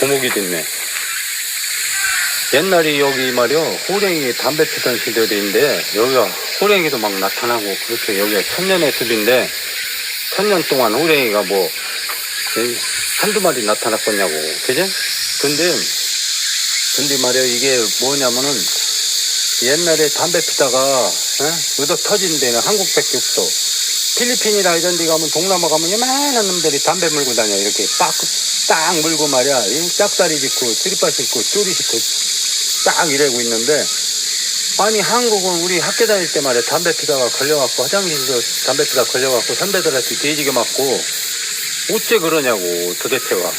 고목이 됐네. 옛날에 여기 말이요, 호랭이 담배 피던 시절인데, 여기가 호랭이도 막 나타나고, 그렇게 여기가 천년의 숲인데, 천년 동안 호랭이가 뭐, 이, 한두 마리 나타났겠냐고, 그지? 근데, 근데 말이야, 이게 뭐냐면은, 옛날에 담배 피다가, 어? 의도 터진 데는 한국밖에 없어. 필리핀이나 이런 데 가면 동남아 가면 요만한 놈들이 담배 물고 다녀. 이렇게 빡, 딱 물고 말이야. 이 짝다리 짚고, 쓰리빠 짚고, 쪼리 짚고, 딱 이러고 있는데, 아니, 한국은 우리 학교 다닐 때 말이야. 담배 피다가 걸려갖고, 화장실에서 담배 피다 걸려갖고, 선배들한테 돼지게 맞고, 어째 그러냐고, 도대체가.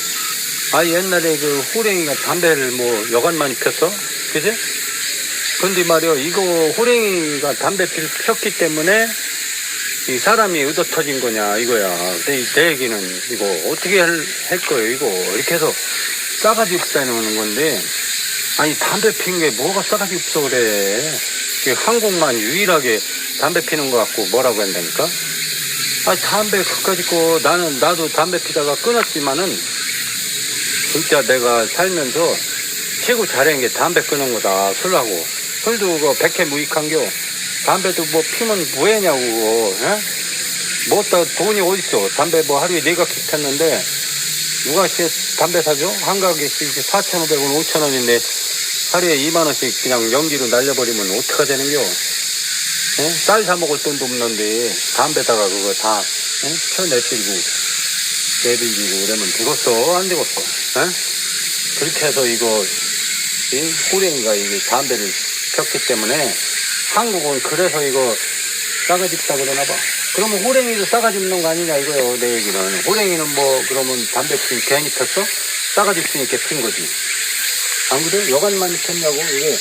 아, 옛날에 그 호랭이가 담배를 뭐 여간 많이 폈어? 그지? 근데 말이야, 이거 호랭이가 담배 피- 폈기 때문에 이 사람이 의도 터진 거냐, 이거야. 내, 내 얘기는 이거 어떻게 할, 할 거예요, 이거. 이렇게 해서 싸가지 없다는 건데, 아니, 담배 핀게 뭐가 싸가지 없어, 그래. 그 한국만 유일하게 담배 피는 거 같고 뭐라고 한다니까? 아, 담배 그까짓 거, 나는, 나도 담배 피다가 끊었지만은, 진짜 내가 살면서 최고 잘한 게 담배 끊은 거다, 술하고. 술도 그거 백해 무익한겨. 담배도 뭐 피면 뭐해냐고, 그거, 예? 뭐다 돈이 어딨어. 담배 뭐 하루에 네 각씩 폈는데, 누가 씨 담배 사줘? 한 가게씩 4,500원, 5,000원인데, 하루에 2만원씩 그냥 연기로 날려버리면 어떡하 되는겨? 예? 쌀 사 먹을 돈도 없는데, 담배다가 그거 다, 예? 펴내들고, 내들고 그러면 되겠어? 안 되겠어? 예? 그렇게 해서 이거, 이 호랭이가 이게 담배를 폈기 때문에, 한국은 그래서 이거 싸가지 없다 그러나 봐. 그러면 호랭이도 싸가지 없는 거 아니냐 이거요, 내 얘기는. 호랭이는 뭐, 그러면 담배 피, 괜히 폈어? 싸가지 없으니까 핀 거지. 안 그래? 여간만 폈냐고, 이게.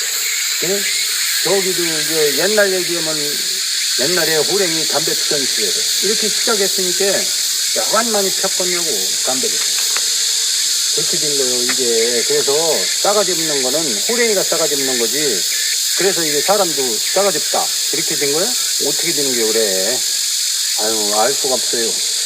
예? 저기도 이제 옛날 얘기하면 옛날에 호랭이 담배 피던 시절에 이렇게 시작했으니까 여간만이 폈겠냐고, 담배를. 그렇게 된 거예요, 이게. 그래서 싸가지 없는 거는 호랭이가 싸가지 없는 거지. 그래서 이게 사람도 싸가지 없다. 이렇게 된 거야? 어떻게 되는 게 그래? 아유, 알 수가 없어요.